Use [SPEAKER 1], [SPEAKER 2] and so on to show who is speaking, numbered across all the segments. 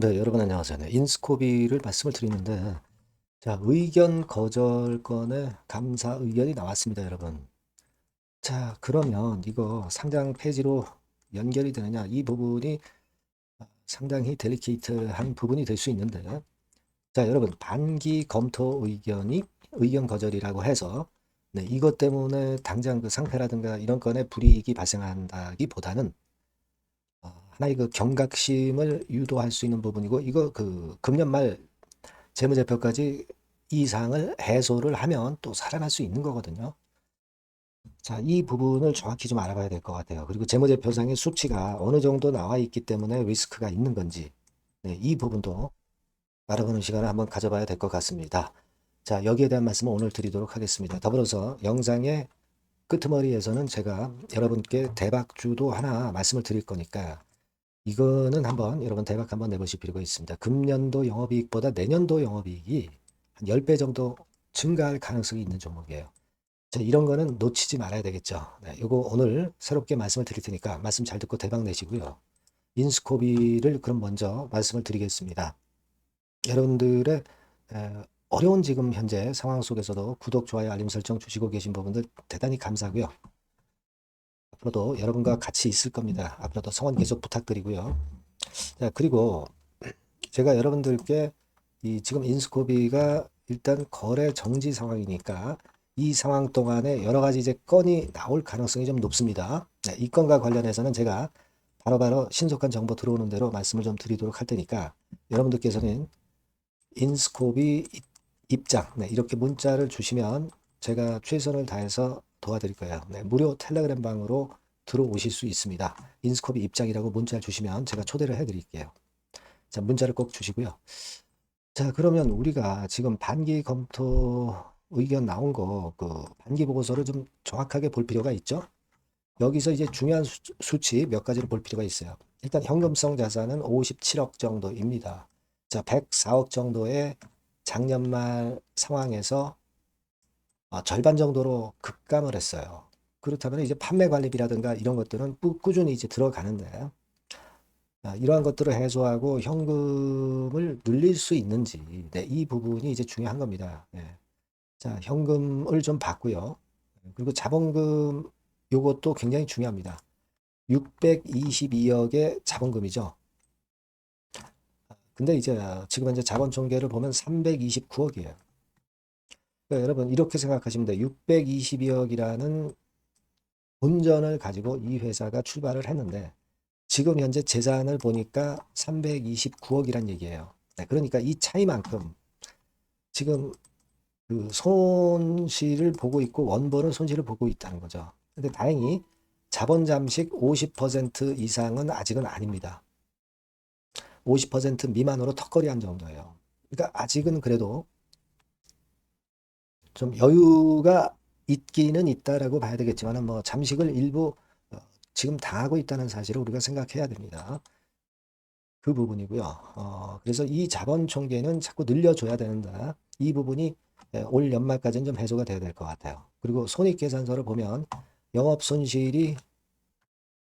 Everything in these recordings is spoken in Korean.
[SPEAKER 1] 네, 여러분 안녕하세요. 네, 인스코비를 말씀을 드리는데, 자, 의견 거절 건에 감사 의견이 나왔습니다, 여러분. 자, 그러면 이거 상장 폐지로 연결이 되느냐? 이 부분이 상당히 델리케이트한 부분이 될 수 있는데, 자, 여러분, 반기 검토 의견이 의견 거절이라고 해서, 네, 이것 때문에 당장 그 상패라든가 이런 건에 불이익이 발생한다기 보다는 어, 하나의 그 경각심을 유도할 수 있는 부분이고 이거 그 금년 말 재무제표까지 이상을 해소를 하면 또 살아날 수 있는 거거든요. 자, 이 부분을 정확히 좀 알아봐야 될 것 같아요. 그리고 재무제표상의 수치가 어느 정도 나와 있기 때문에 리스크가 있는 건지, 네, 이 부분도 알아보는 시간을 한번 가져봐야 될 것 같습니다. 자, 여기에 대한 말씀을 오늘 드리도록 하겠습니다. 더불어서 영상의 끄트머리에서는 제가 여러분께 대박주도 하나 말씀을 드릴 거니까 이거는 한번 여러분 대박 한번 내보실 필요가 있습니다. 금년도 영업이익보다 내년도 영업이익이 한 10배 정도 증가할 가능성이 있는 종목이에요. 자, 이런 거는 놓치지 말아야 되겠죠. 네, 이거 오늘 새롭게 말씀을 드릴 테니까 말씀 잘 듣고 대박 내시고요. 인스코비를 그럼 먼저 말씀을 드리겠습니다. 여러분들의 에, 어려운 지금 현재 상황 속에서도 구독, 좋아요, 알림 설정 주시고 계신 부분들 대단히 감사하고요. 앞으로도 여러분과 같이 있을 겁니다. 앞으로도 성원 계속 부탁드리고요. 자, 그리고 제가 여러분들께 이 지금 인스코비가 일단 거래 정지 상황이니까 이 상황 동안에 여러 가지 이제 건이 나올 가능성이 좀 높습니다. 네, 이 건과 관련해서는 제가 바로 바로 신속한 정보 들어오는 대로 말씀을 좀 드리도록 할 테니까 여러분들께서는 인스코비 입장 네, 이렇게 문자를 주시면 제가 최선을 다해서 도와드릴 거예요. 네, 무료 텔레그램 방으로 들어오실 수 있습니다. 인스코비 입장이라고 문자를 주시면 제가 초대를 해드릴게요. 자, 문자를 꼭 주시고요. 자, 그러면 우리가 지금 반기 검토 의견 나온 거, 그 반기 보고서를 좀 정확하게 볼 필요가 있죠. 여기서 이제 중요한 수, 수치 몇 가지를 볼 필요가 있어요. 일단 현금성 자산은 57억 정도입니다. 자, 104억 정도의 작년 말 상황에서 어, 절반 정도로 급감을 했어요. 그렇다면 이제 판매 관리비라든가 이런 것들은 꾸- 꾸준히 이제 들어가는데 아, 이러한 것들을 해소하고 현금을 늘릴 수 있는지 네, 이 부분이 이제 중요한 겁니다. 네. 자, 현금을 좀 받고요. 그리고 자본금 요것도 굉장히 중요합니다. 622억의 자본금이죠. 근데 이제 지금 현재 자본 총계를 보면 329억이에요. 그러니까 여러분 이렇게 생각하시면 돼요. 622억이라는 본전을 가지고 이 회사가 출발을 했는데 지금 현재 재산을 보니까 329억이란 얘기예요. 네, 그러니까 이 차이만큼 지금 그 손실을 보고 있고 원본은 손실을 보고 있다는 거죠. 근데 다행히 자본 잠식 50% 이상은 아직은 아닙니다. 50% 미만으로 턱걸이 한 정도예요. 그러니까 아직은 그래도 좀 여유가 있기는 있다라고 봐야 되겠지만 뭐 잠식을 일부 어, 지금 당하고 있다는 사실을 우리가 생각해야 됩니다. 그 부분이고요. 어, 그래서 이 자본 총계는 자꾸 늘려줘야 된다. 이 부분이 예, 올 연말까지는 좀 해소가 돼야 될 것 같아요. 그리고 손익계산서를 보면 영업 손실이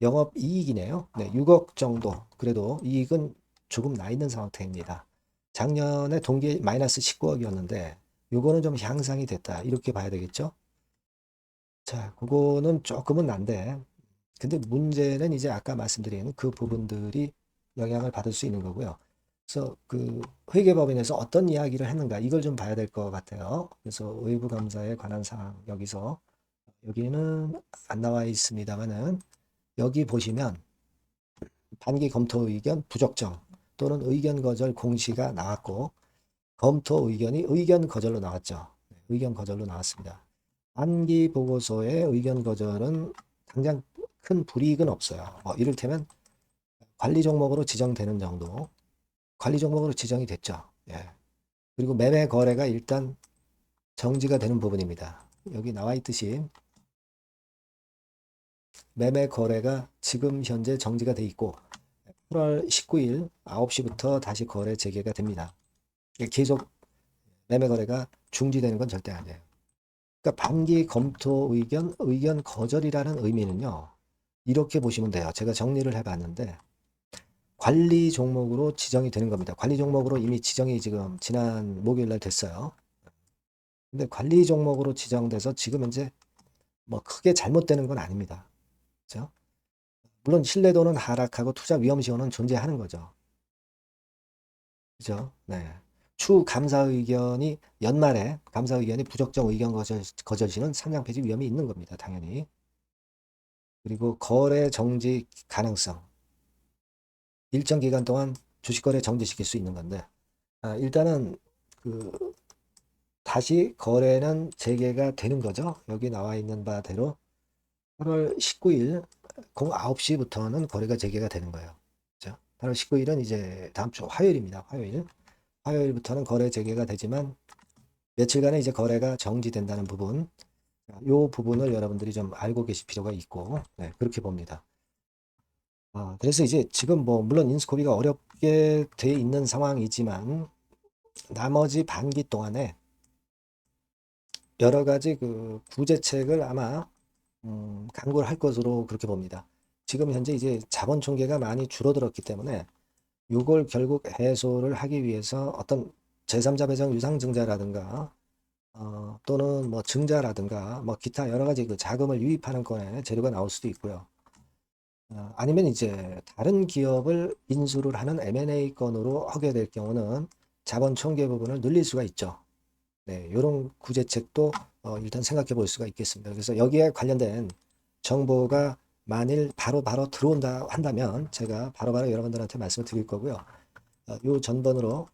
[SPEAKER 1] 영업 이익이네요. 네, 6억 정도. 그래도 이익은 조금 나 있는 상태입니다. 작년에 동기 마이너스 19억이었는데 요거는 좀 향상이 됐다. 이렇게 봐야 되겠죠? 자, 그거는 조금은 난데 근데 문제는 이제 아까 말씀드린 그 부분들이 영향을 받을 수 있는 거고요. 그래서 그 회계법인에서 어떤 이야기를 했는가 이걸 좀 봐야 될 것 같아요. 그래서 외부 감사에 관한 사항 여기서 여기는 안 나와 있습니다만은 여기 보시면 반기 검토 의견 부적정 또는 의견 거절 공시가 나왔고 검토 의견이 의견 거절로 나왔죠. 네, 의견 거절로 나왔습니다. 반기 보고서의 의견 거절은 당장 큰 불이익은 없어요. 뭐 이를테면 관리 종목으로 지정되는 정도. 관리 종목으로 지정이 됐죠. 예. 그리고 매매 거래가 일단 정지가 되는 부분입니다. 여기 나와 있듯이 매매 거래가 지금 현재 정지가 돼 있고 8월 19일 9시부터 다시 거래 재개가 됩니다. 계속 매매 거래가 중지되는 건 절대 아니에요. 그러니까 반기 검토 의견, 의견 거절이라는 의미는요. 이렇게 보시면 돼요. 제가 정리를 해봤는데 관리 종목으로 지정이 되는 겁니다. 관리 종목으로 이미 지정이 지금 지난 목요일 날 됐어요. 근데 관리 종목으로 지정돼서 지금 현재 뭐 크게 잘못되는 건 아닙니다. 그죠? 물론 신뢰도는 하락하고 투자 위험 시효는 존재하는 거죠. 그죠? 네. 추 감사 의견이 연말에 감사 의견이 부적정 의견 거절, 거절 시는 상장 폐지 위험이 있는 겁니다. 당연히. 그리고 거래 정지 가능성. 일정 기간 동안 주식 거래 정지시킬 수 있는 건데 아, 일단은 그 다시 거래는 재개가 되는 거죠. 여기 나와 있는 바대로 8월 19일 09시부터는 거래가 재개가 되는 거예요. 그죠? 8월 19일은 이제 다음 주 화요일입니다. 화요일. 화요일부터는 거래 재개가 되지만 며칠간은 이제 거래가 정지된다는 부분. 이 부분을 여러분들이 좀 알고 계실 필요가 있고 네, 그렇게 봅니다. 아, 그래서 이제 지금 뭐 물론 인스코비가 어렵게 돼 있는 상황이지만 나머지 반기 동안에 여러 가지 그 구제책을 아마 음, 강구를 할 것으로 그렇게 봅니다. 지금 현재 이제 자본 총계가 많이 줄어들었기 때문에 이걸 결국 해소를 하기 위해서 어떤 제3자 배정 유상증자라든가 어, 또는 뭐 증자라든가 뭐 기타 여러 가지 그 자금을 유입하는 건에 재료가 나올 수도 있고요. 어, 아니면 이제 다른 기업을 인수를 하는 M&A 건으로 하게 될 경우는 자본 총계 부분을 늘릴 수가 있죠. 네, 이런 구제책도 어, 일단 생각해 볼 수가 있겠습니다. 그래서 여기에 관련된 정보가 만일 바로바로 바로 들어온다 한다면 제가 바로바로 바로 여러분들한테 말씀을 드릴 거고요. 어, 요 전번으로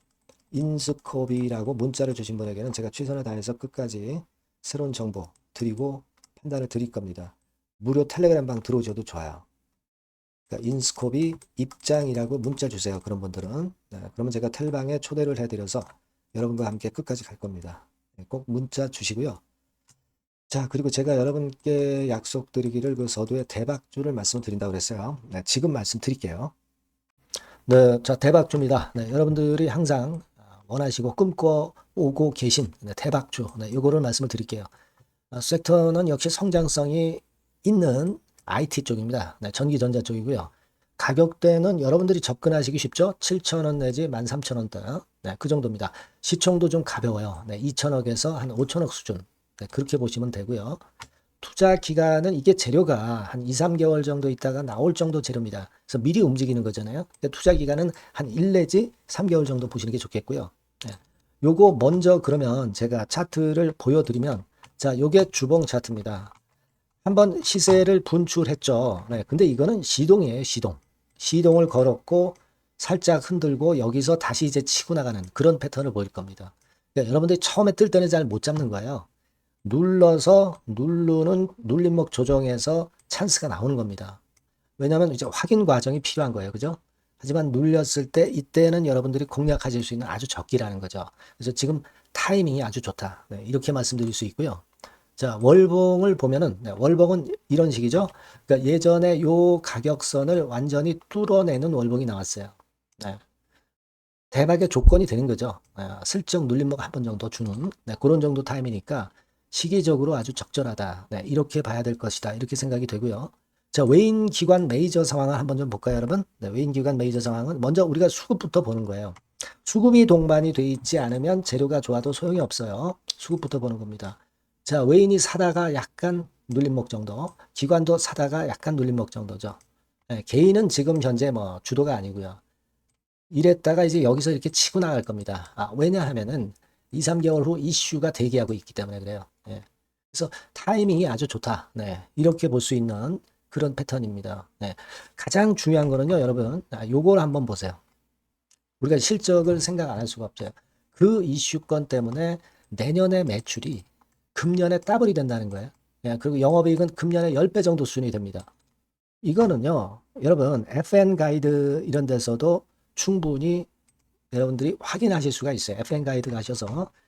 [SPEAKER 1] 인스코비라고 문자를 주신 분에게는 제가 최선을 다해서 끝까지 새로운 정보 드리고 판단을 드릴 겁니다. 무료 텔레그램 방 들어오셔도 좋아요. 그러니까 인스코비 입장이라고 문자 주세요. 그런 분들은. 네, 그러면 제가 텔방에 초대를 해드려서 여러분과 함께 끝까지 갈 겁니다. 네, 꼭 문자 주시고요. 자, 그리고 제가 여러분께 약속드리기를 그 서두에 대박주를 말씀드린다고 그랬어요. 네, 지금 말씀드릴게요. 네, 자, 대박주입니다. 네, 여러분들이 항상 원하시고 꿈꿔오고 계신 네, 대박주, 네, 요거를 말씀을 드릴게요. 아, 섹터는 역시 성장성이 있는 IT 쪽입니다. 네, 전기전자 쪽이고요. 가격대는 여러분들이 접근하시기 쉽죠? 7,000원 내지 13,000원대. 네, 그 정도입니다. 시총도 좀 가벼워요. 네, 2천억에서 한 5천억 수준. 네, 그렇게 보시면 되고요. 투자 기간은 이게 재료가 한 2, 3개월 정도 있다가 나올 정도 재료입니다. 그래서 미리 움직이는 거잖아요. 투자 기간은 한 1 내지 3개월 정도 보시는 게 좋겠고요. 네. 요거 먼저 그러면 제가 차트를 보여드리면 자, 요게 주봉 차트입니다. 한번 시세를 분출했죠. 네, 근데 이거는 시동이에요, 시동. 시동을 걸었고 살짝 흔들고 여기서 다시 이제 치고 나가는 그런 패턴을 보일 겁니다. 그러니까 여러분들이 처음에 뜰 때는 잘 못 잡는 거예요. 눌러서 누르는 눌림목 조정해서 찬스가 나오는 겁니다. 왜냐하면 이제 확인 과정이 필요한 거예요. 그죠? 하지만 눌렸을 때 이때는 여러분들이 공략하실 수 있는 아주 적기라는 거죠. 그래서 지금 타이밍이 아주 좋다. 네, 이렇게 말씀드릴 수 있고요. 자, 월봉을 보면은 네, 월봉은 이런 식이죠. 그러니까 예전에 요 가격선을 완전히 뚫어내는 월봉이 나왔어요. 네. 대박의 조건이 되는 거죠. 네, 슬쩍 눌림목 한 번 정도 주는 네, 그런 정도 타임이니까 시기적으로 아주 적절하다. 네, 이렇게 봐야 될 것이다. 이렇게 생각이 되고요. 자, 외인 기관 메이저 상황을 한번 좀 볼까요, 여러분? 네, 외인 기관 메이저 상황은 먼저 우리가 수급부터 보는 거예요. 수급이 동반이 돼 있지 않으면 재료가 좋아도 소용이 없어요. 수급부터 보는 겁니다. 자, 외인이 사다가 약간 눌림목 정도, 기관도 사다가 약간 눌림목 정도죠. 네, 개인은 지금 현재 뭐 주도가 아니고요. 이랬다가 이제 여기서 이렇게 치고 나갈 겁니다. 아, 왜냐하면은 2, 3개월 후 이슈가 대기하고 있기 때문에 그래요. 네. 그래서 타이밍이 아주 좋다. 네. 이렇게 볼 수 있는 그런 패턴입니다. 네. 가장 중요한 거는요, 여러분. 아, 요걸 한번 보세요. 우리가 실적을 생각 안 할 수가 없죠. 그 이슈건 때문에 내년의 매출이 금년에 더블이 된다는 거예요. 예, 그리고 영업이익은 금년에 10배 정도 수준이 됩니다. 이거는요, 여러분, FN 가이드 이런 데서도 충분히 여러분들이 확인하실 수가 있어요. FN 가이드 가셔서 예,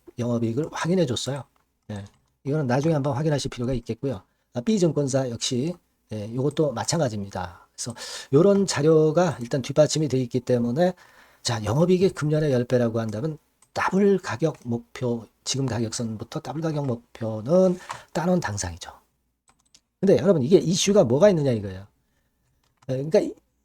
[SPEAKER 1] 영업이익을 확인해 줬어요. 예, 이거는 나중에 한번 확인하실 필요가 있겠고요. 아, B증권사 역시 예, 이것도 마찬가지입니다. 그래서 이런 자료가 일단 뒷받침이 돼 있기 때문에 자 영업이익이 금년에 10배라고 한다면 더블 가격 목표 지금 가격선부터 더블 가격 목표는 따놓은 당상이죠. 근데 여러분 이게 이슈가 뭐가 있느냐 이거예요. 예, 그러니까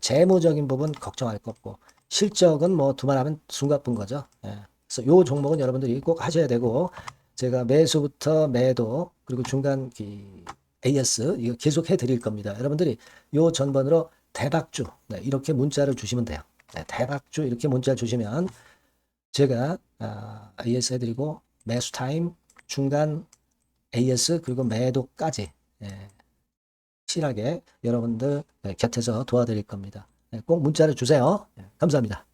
[SPEAKER 1] 재무적인 부분 걱정할 거 없고 실적은 뭐 두말하면 숨가쁜 거죠. 예. 그래서 요 종목은 여러분들이 꼭 하셔야 되고 제가 매수부터 매도 그리고 중간 기 AS 이거 계속 해드릴 겁니다. 여러분들이 요 전번으로 대박주 네, 이렇게 문자를 주시면 돼요. 네, 대박주 이렇게 문자 주시면 제가 아, AS 해드리고 매수 타임 중간 AS 그리고 매도까지 예, 확 실하게 여러분들 네, 곁에서 도와드릴 겁니다. 네, 꼭 문자를 주세요. 네, 감사합니다.